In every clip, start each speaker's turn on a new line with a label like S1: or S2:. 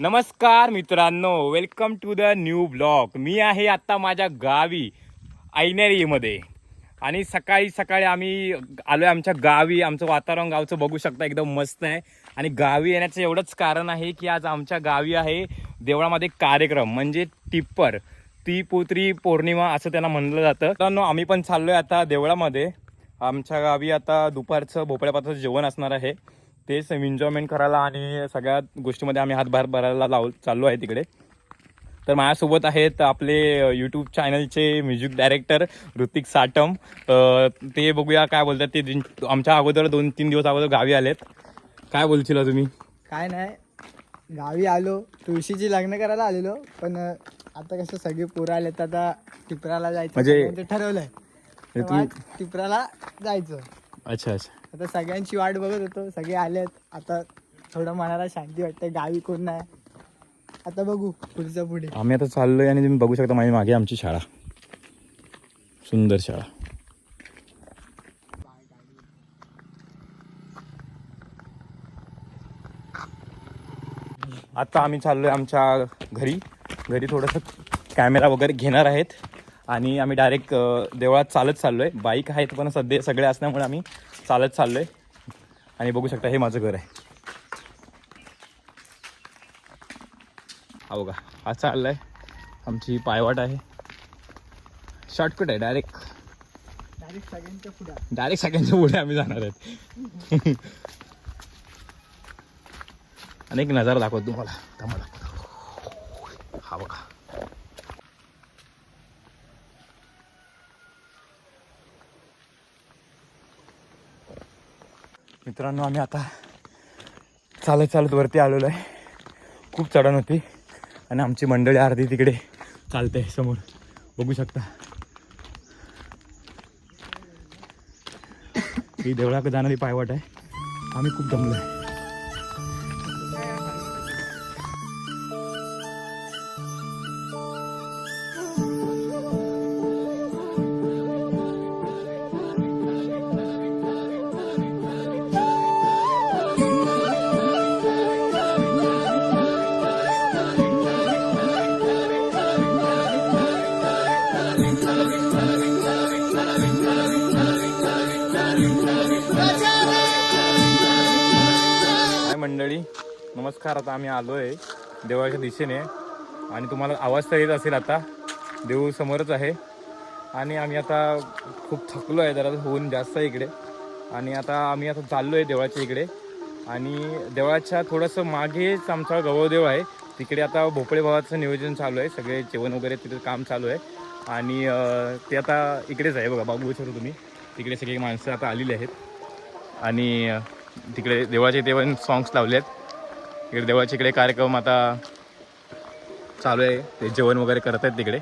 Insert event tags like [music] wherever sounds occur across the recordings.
S1: नमस्कार मित्रांनो welcome to the new blog मी आहे आत्ता माझ्या गावी ऐनेरीमध्ये आणि सकाळी सकाळी आम्ही आलोय आमच्या गावी आमचं वातावरण गावचं बघू शकता एकदम मस्त आहे. आणि गावी येण्याचं एवढंच कारण आहे की आज आमच्या गावी आहे देवळामध्ये कार्यक्रम म्हणजे टिप्पर. ती पुत्री पौर्णिमा असं त्यांना म्हणलं जातं. मित्रांनो आम्ही पण चाललोय आता देवळामध्ये. आमच्या गावी आता दुपारचं भोपळ्यापात्राचं जेवण असणार आहे. तेच एन्जॉयमेंट करायला आणि सगळ्या गोष्टीमध्ये आम्ही हातभार भरायला लाव चाललो आहे तिकडे. तर माझ्यासोबत आहेत आपले यूट्यूब चॅनलचे म्युझिक डायरेक्टर ऋतिक साटम ते बघूया काय बोलतात. ते आमच्या अगोदर दोन तीन दिवस अगोदर गावी आलेत. काय बोलशील तुम्ही
S2: काय नाही. गावी आलो. तुळशीची लग्न करायला आलेलो. पण आता कसं सगळे पोरं आले तर आता टिपराला जायचं
S1: म्हणजे-
S2: ठरवलंय. टिपराला जायचं.
S1: अच्छा अच्छा.
S2: आता सगळ्यांची वाट बघत होतो. सगळे आलेत. आता थोडं मनाला शांती वाटते. गावी कोण नाही? आता बघू पुढचं पुढे.
S1: आम्ही आता चाललोय आणि तुम्ही बघू शकता माझ्या मागे आमची शाळा. सुंदर शाळा. आता आम्ही चाललोय आमच्या घरी. घरी थोडंसं कॅमेरा वगैरे घेणार आहेत. आणि आम्ही डायरेक्ट देवळात चालत चाललोय. बाईक आहेत पण सध्या सगळे असल्यामुळे आम्ही चालत चाललोय. आणि बघू शकता हे माझं घर आहे. हा बघा हा चाललाय. आमची पायवाट आहे. शॉर्टकट आहे डायरेक्ट
S2: डायरेक्ट सगळ्यांच्या पुढे.
S1: डायरेक्ट सगळ्यांच्या पुढे आम्ही जाणार आहेत. [laughs] अनेक नजारा दाखवतो तुम्हाला. थांबा दाखवतो हा बघा. मित्रांनो आम्ही आता चालत चालत वरती आलेलो आहे. खूप चढण होती आणि आमची मंडळी अर्धी तिकडे चालते समोर. बघू शकता. ही देवळाकडे जाणारी पायवाट आहे. आम्ही खूप जमलो आहे नमस्कार आता आम्ही आलो आहे देवाच्या दिशेने. आणि तुम्हाला आवाज तर येत असेल आता. देऊळ समोरच आहे. आणि आम्ही आता खूप थकलो आहे जरा होऊन जास्त आहे इकडे. आणि आता आम्ही आता चाललो आहे देवळाच्या इकडे. आणि देवळाच्या थोडंसं मागेच आमचा गवळदेव आहे. तिकडे आता भोपळे भावाचं नियोजन चालू आहे. सगळे जेवण वगैरे तिथे काम चालू आहे. आणि ते आता इकडेच आहे बघा बाबू विचारू तुम्ही. तिकडे सगळी माणसं आता आलेली आहेत. आणि तिकडे देवाचे इथे पण सॉंग्स लावले आहेत इकडे देवाचे इकडे कार्यक्रम आता चालू आहे. ते जेवण वगैरे करत आहेत तिकडे.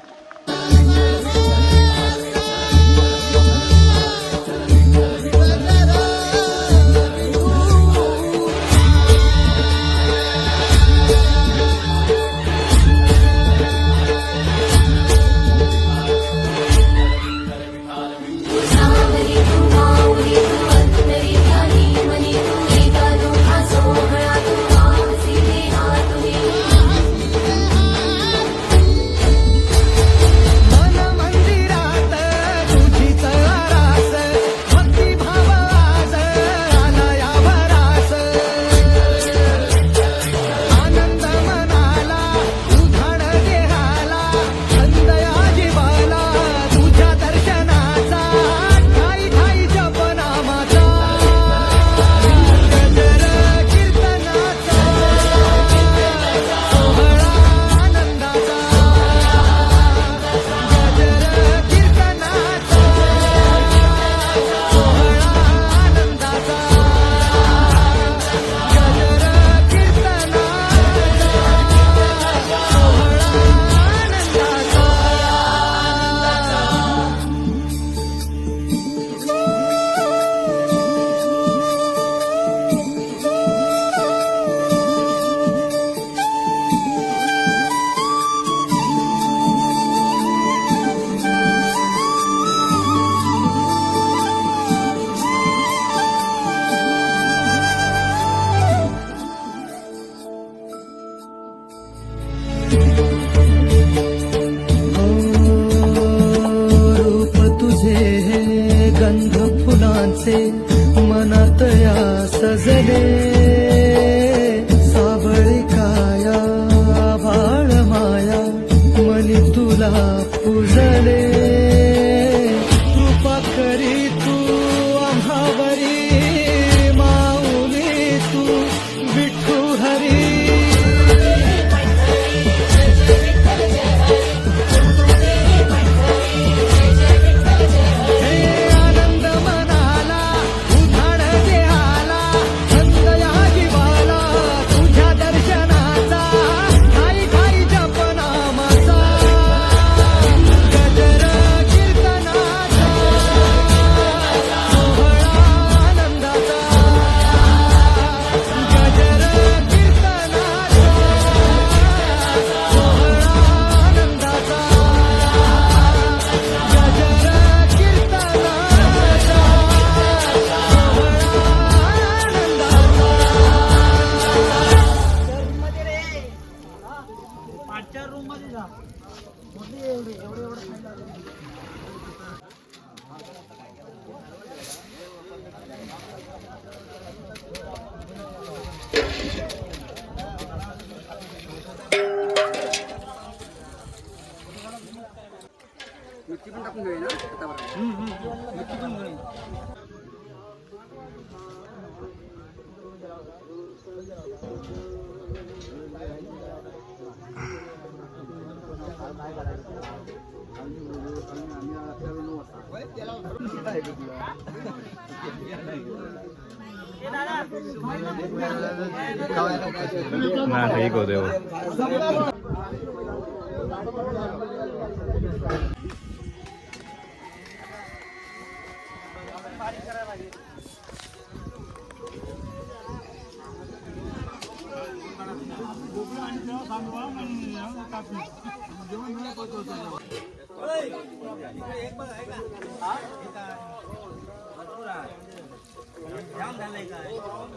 S1: ना ठीक होते हो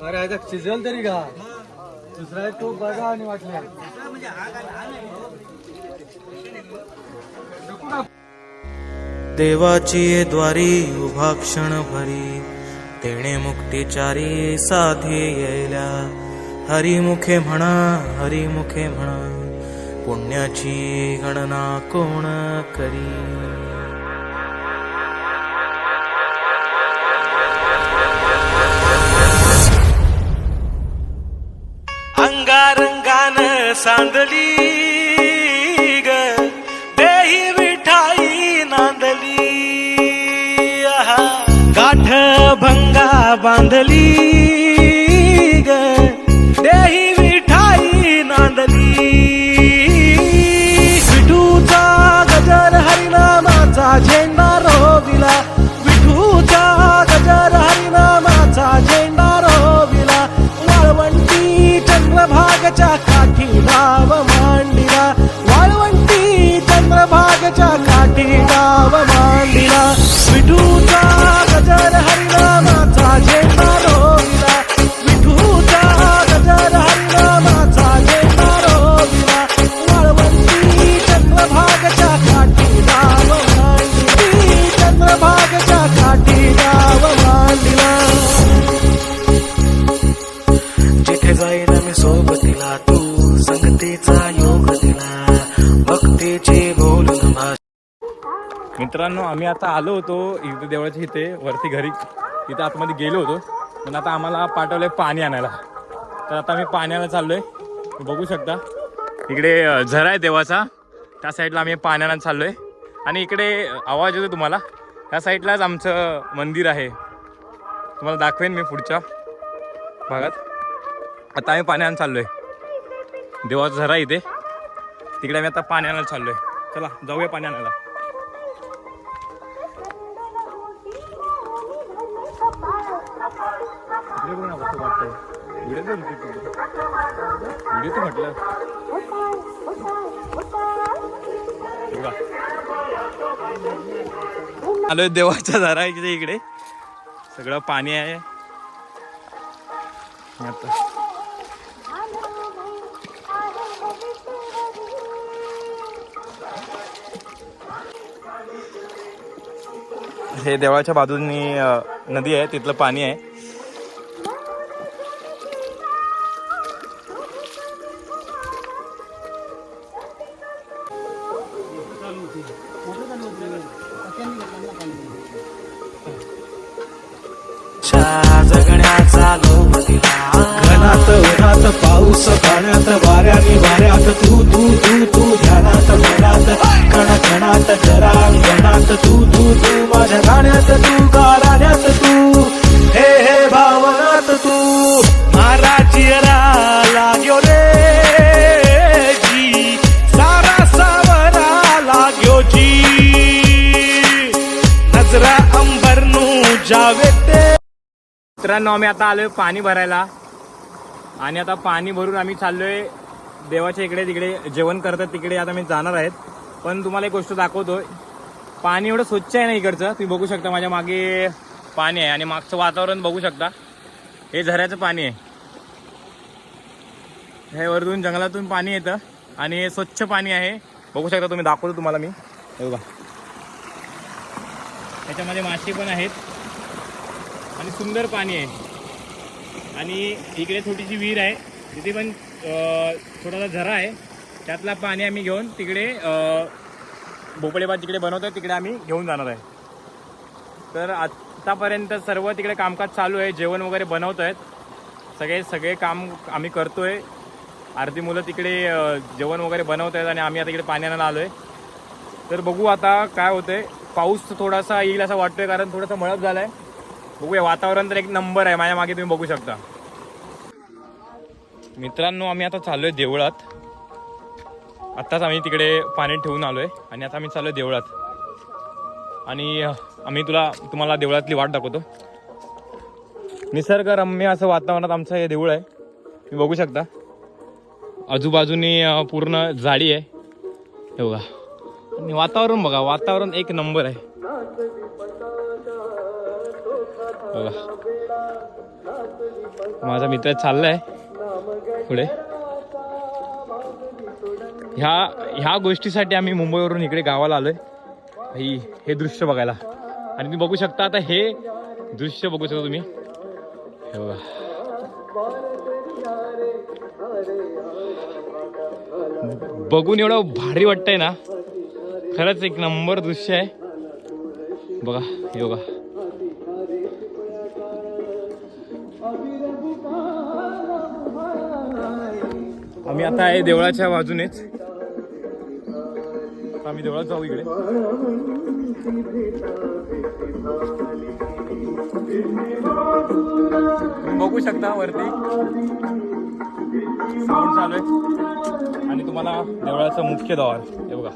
S3: अरे आता शिजल तरी का? दुसरा तो बघा आणि वाटल्या
S4: देवाची द्वारी उभा क्षण भरी तेणे मुक्तीचारी साधी येल्या. हरिमुखे म्हणा हरिमुखे म्हणा पुण्याची गणना कोण करी अंगारंगान सांदली ग देही विठाई नांदली आहा. गाठ भंगा बांधली मांडिला
S1: आम्ही आता आलो होतो इथे देवळाच्या इथे वरती घरी. इथे आतमध्ये गेलो होतो. पण आता आम्हाला पाठवलंय पाणी आणायला. तर आता आम्ही पाणी आणायला चाललोय. बघू शकता. इकडे झरा आहे देवाचा. त्या साईडला आम्ही पाणी आणायला चाललोय. आणि इकडे आवाज येतो तुम्हाला. त्या साईडलाच आमचं मंदिर आहे. तुम्हाला दाखवेन मी पुढच्या भागात. आता आम्ही पाणी आणायला चाललोय. देवाचा झरा आहे इथे. तिकडे आम्ही आता पाणी आणायला चाललोय. चला जाऊया पाणी आणायला. इकडे बघ ना कसं वाटतंय. व्हिडिओ तर व्हिडिओ तर म्हटलं. बघा. आलोय देवाच्या दाराच्या इकडे. सगळं पाणी आहे. आता हे देवळाच्या बाजूनी नदी आहे तिथलं पाणी आहे.
S4: कण कणात तू तू तू माझ्या गाण्यात तू गाण्यात तू. हे हे भावनात तू. महाराजी लाग्यो रे जी. सारा सावरा लाग्यो जी. नजरा अंबरनू जावे ते.
S1: मित्रांनो आम्ही आता आलोय पाणी भरायला. आणि आता पाणी भरून आम्ही चाललोय देवाच्या इकडे तिकडे जेवण करतात तिकडे आता मी जाणार आहेत. पण तुम्हाला एक गोष्ट दाखवतोय. पाणी एवढं स्वच्छ आहे ना इकडचं. तुम्ही बघू शकता माझ्या मागे पाणी आहे आणि मागचं वातावरण बघू शकता. हे झऱ्याचं पाणी आहे. हे वरतून जंगलातून पाणी येतं आणि हे स्वच्छ पाणी आहे. बघू शकता तुम्ही दाखवतो तुम्हाला मी. हे बघा. त्याच्यामध्ये मासे पण आहेत. आणि सुंदर पाणी आहे. आणि इकडे छोटीशी विहीर आहे. तिथे पण थोडासा झरा आहे. त्यातला पाणी आम्ही घेऊन तिकडे भोपळेबाद भोपळे भात जिकडे बनवतो तिकडे आम्ही घेऊन जाणार आहे. तर आत्तापर्यंत सर्व तिकडे कामकाज चालू आहे जेवण वगैरे बनवत आहेत सगळे सगळे काम आम्ही करतोय. अर्धी मुलं तिकडे जेवण वगैरे बनवत आहेत आणि आम्ही आता इकडे पाण्यानं आणायला आलो आहे तर बघू आता काय होतंय. पाऊस थोडासा येईल असं वाटतोय कारण थोडंसं मळप झालं आहे बघूया वातावरण तर एक नंबर आहे माझ्या मागे तुम्ही बघू शकता. मित्रांनो आम्ही आता चाललोय देवळात. आत्ताच आम्ही तिकडे पाण्यात ठेवून आलो आहे आणि आता आम्ही चाललोय देवळात. आणि आम्ही तुला तुम्हाला देवळातली वाट दाखवतो. निसर्गरम्य असं वातावरणात आमचं हे देऊळ आहे. तुम्ही बघू शकता. आजूबाजूनी पूर्ण झाडी आहे. हे बघा. आणि वातावरण बघा वातावरण एक नंबर आहे. बघा. माझा मित्र चाललाय पुढे. ह्या ह्या गोष्टीसाठी आम्ही मुंबईवरून इकडे गावाला आलोय. ही हे दृश्य बघायला. आणि तुम्ही बघू शकता आता हे दृश्य बघू शकता तुम्ही. हे बघा. बघून एवढं भारी वाटतंय ना. खरंच एक नंबर दृश्य आहे. बघा हे बघा. आम्ही आता आहे देवळाच्या बाजूनेच. आता आम्ही देवळात जाऊ इकडे तुम्ही बघू शकता वरती साऊंड चालू आहे आणि तुम्हाला देवळाचं मुख्य द्वार हे बघा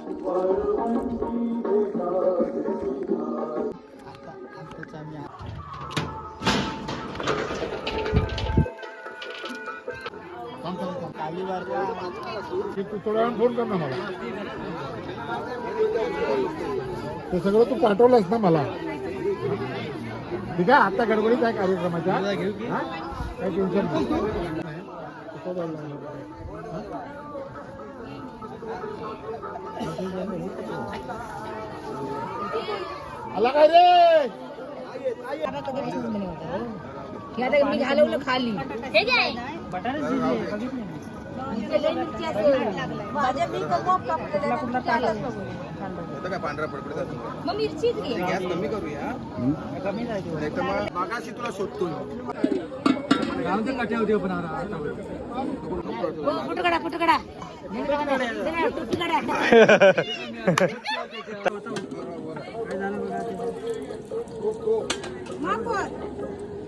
S2: आताच
S5: तू थोड्या वेळानं फोन कर ना मला. ते सगळं तू पाठवलंस ना मला. ठीक आहे आता गडबडीत आहे कार्यक्रमाच्या. हा? काही टेन्शन? आला काय रे?
S6: आता मी घालवलं खाली. हे काय माझ्या मी मग मिरचीच घे. फोटो काढा फोटो काढा फोटो काढा
S7: काढायचं तरी
S6: देऊ फोडणी वाचायची त्याच्यात. हा, वत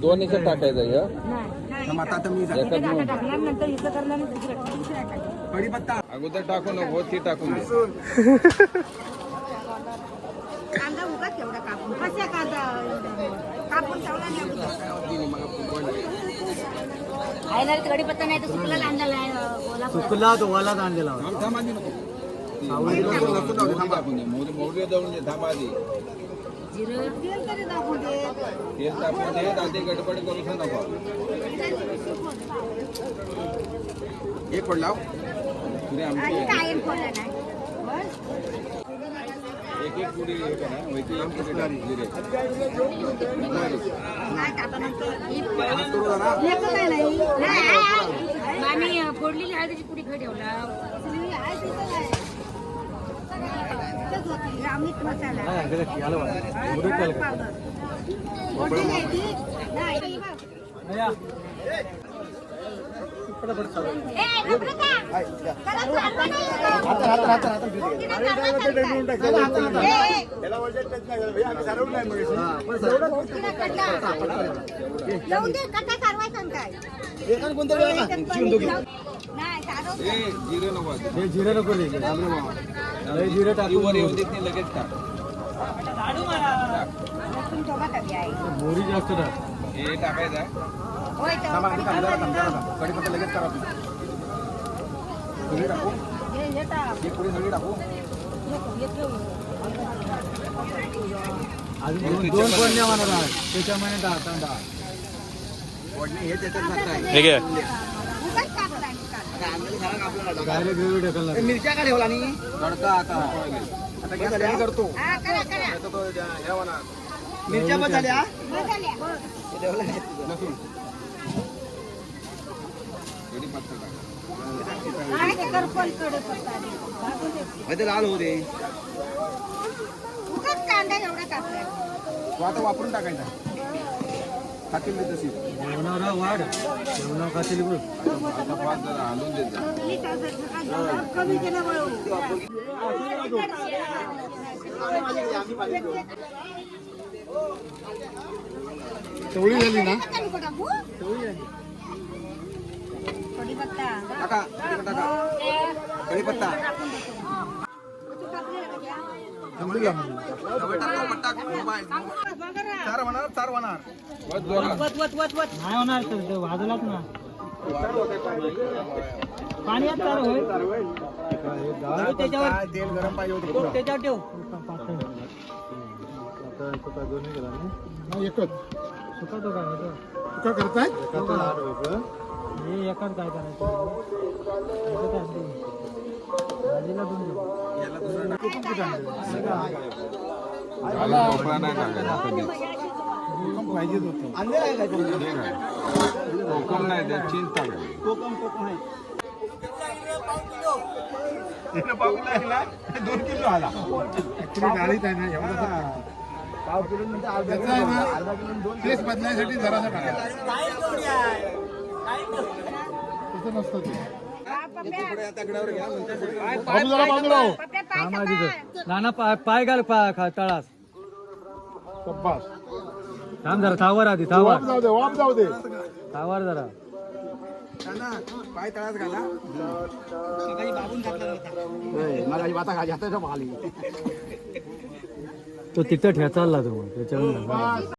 S7: दोन याच्यात टाकायचं हे?
S6: नाही.
S7: एकच. अगोदर टाकू नको ती टाकून
S6: सुकला
S3: तो वाला आणलेला
S7: थांबा आधी
S6: जिरं तेल तरी दाखवू दे
S7: तेल टाकून दे आधी गडबड करू नको एक पडला पुढे
S6: आणि
S7: आमची एक एक पुढे.
S6: आम्ही फोडलेली आहे त्याची पुढे ठेवला. तिथंच होती. अमित मसाला. पावडर नाही ती नाही.
S3: पटापट हा,
S7: जिरे नको आधी.
S3: हे जिरे नको रे हे जिरे
S7: ती
S3: टाकून
S7: वर येऊ देत नाही लगेच टाक.
S3: मोहरी जास्त टाक.
S7: हे टाकायचं लगेच करा
S6: हे, हे टाक.
S7: एक पुढे सगळी टाकू?
S6: हे.
S3: अजून दोन दोन फोडण्या होणार आहे त्याच्यामुळे डाळ कांदा
S1: हे घे.
S2: मिरच्या का ठेवला आणि
S7: तडका आता. आता गॅस कमी करतो.
S2: मिरच्या पण झाल्या.
S7: लाल होऊ दे. आता वापरून टाकायचा. खातील मी तशी
S3: जेवणावर हा वाढ जेवणावर खातील बघ
S7: आता पाच जरा हलवून देत जा
S6: मी तर सगळं कमी केलं वळू.
S5: चवळी झाली ना
S6: टाका नको टाकू. कढीपत्ता.
S7: टाका कढीपत्ता चार होणार चार होणार.
S3: नाही होणार तर ते वाजलाच ना. पाणी चालू होय त्याच्यावर
S7: तेल गरम पाहिजे होतं
S3: त्याच्यावर ठेव.
S5: नाही, एकच.
S3: काय होतं?
S5: तुका करताय?
S3: हे एकाच काय करायचं. असं काय ते. भाजीला दोन देऊ.
S7: भोपळा नाही टाकायचा कधीच.
S2: काय
S7: कोकम नाही त्या चीज टाकायचं
S2: कोकम कोकम आहे
S5: आहे ना एवढा
S2: पाव किलो म्हणजे
S5: त्याचा आहे ना बदलायसाठी जरासा टाकायचा तसं नसतं ते
S3: नाना पाय पाय घाल पा खा तळास. थांब जरा थावर आधी
S5: वाप
S3: थावर
S5: जाऊ दे वाप जाऊ दे.
S3: थावर जरा.
S7: पाय घाला.
S2: माझी वाता
S3: तो तिथं ठेचायला तो त्याच्यावर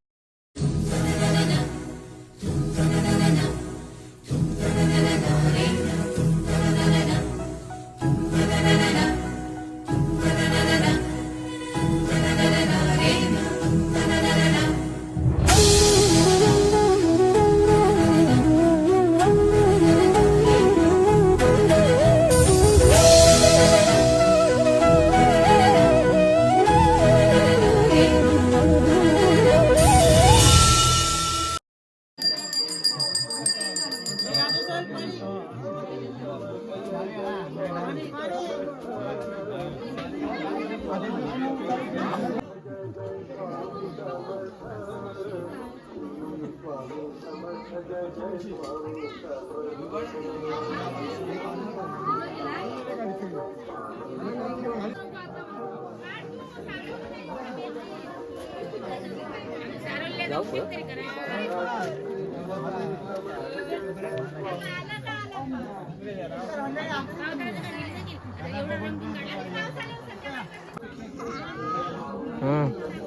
S1: हम्म.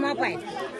S7: माप आहे.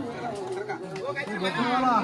S3: 你们出了。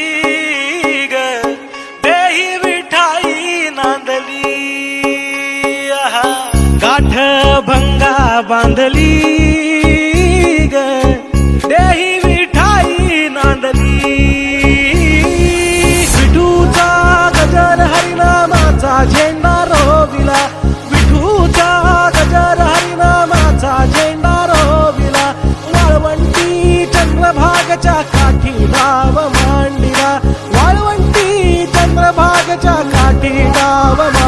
S8: बांधली ग. देही विठाई नांदली. विठूचा गजर हरिनामाचा झेंडा रोविला. विठूचा गजर हरिनामाचा झेंडा रोविला. वाळवंटी चंद्रभागच्या काठी भाव मांडिला. वाळवंटी चंद्रभागच्या काठी
S4: गाव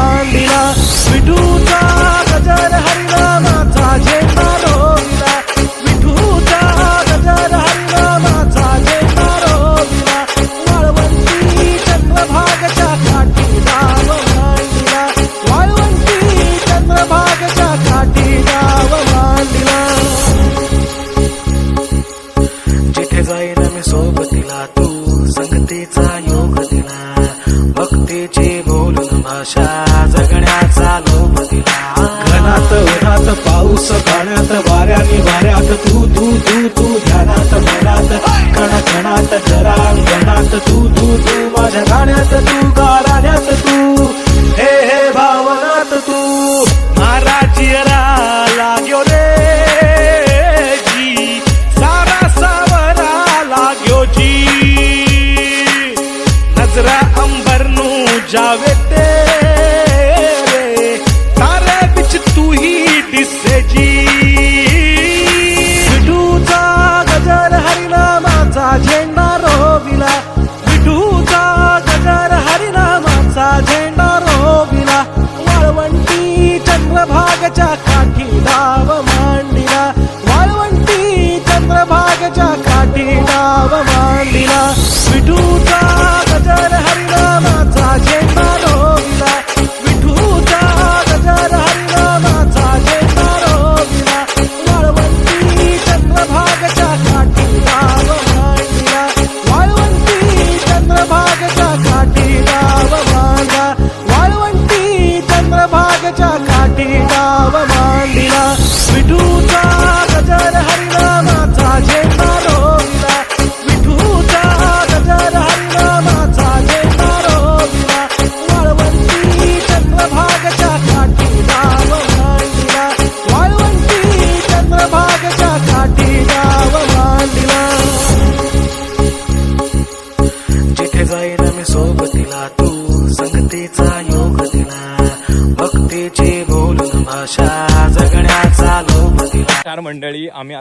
S4: ya ve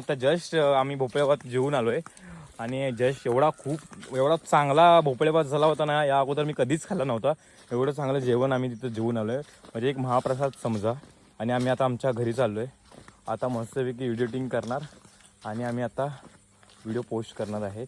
S4: आता जस्ट आम्ही भोपळेबाद जेवून आलो आहे
S1: आणि जस्ट एवढा खूप एवढा चांगला भोपळेबाद झाला होता ना या अगोदर मी कधीच खाल्ला नव्हता. एवढं चांगलं जेवण आम्ही तिथं जेवून आलो आहे म्हणजे एक महाप्रसाद समजा. आणि आम्ही आता आमच्या घरी चाललो आहे आता मस्तपैकी एडिटिंग करणार. आणि आम्ही आता व्हिडिओ पोस्ट करणार आहेत.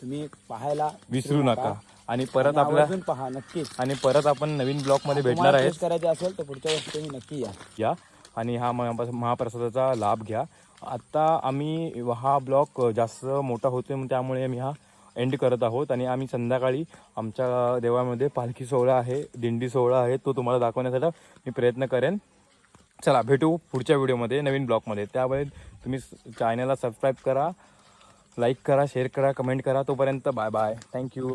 S7: तुम्ही पाहायला
S1: विसरू नका. आणि परत आपल्या
S7: पहा नक्कीच.
S1: आणि परत आपण नवीन ब्लॉगमध्ये भेटणार
S7: आहे करायचं असेल तर पुढच्या वर्षी तुम्ही नक्की या.
S1: या. आणि हा महाप्रसादाचा लाभ घ्या. आत्ता आम्ही हा ब्लॉक जास्त मोठा होतो त्यामुळे आम्ही हा एंड करत आहोत. आणि आम्ही संध्याकाळी आमच्या देवामध्ये पालखी सोहळा आहे दिंडी सोहळा आहे तो तुम्हाला दाखवण्यासाठी मी प्रयत्न करेन. चला भेटू पुढच्या व्हिडिओमध्ये नवीन ब्लॉगमध्ये त्यावेळेस तुम्ही चॅनलला सबस्क्राईब करा लाईक करा शेअर करा कमेंट करा. तोपर्यंत बाय बाय थँक्यू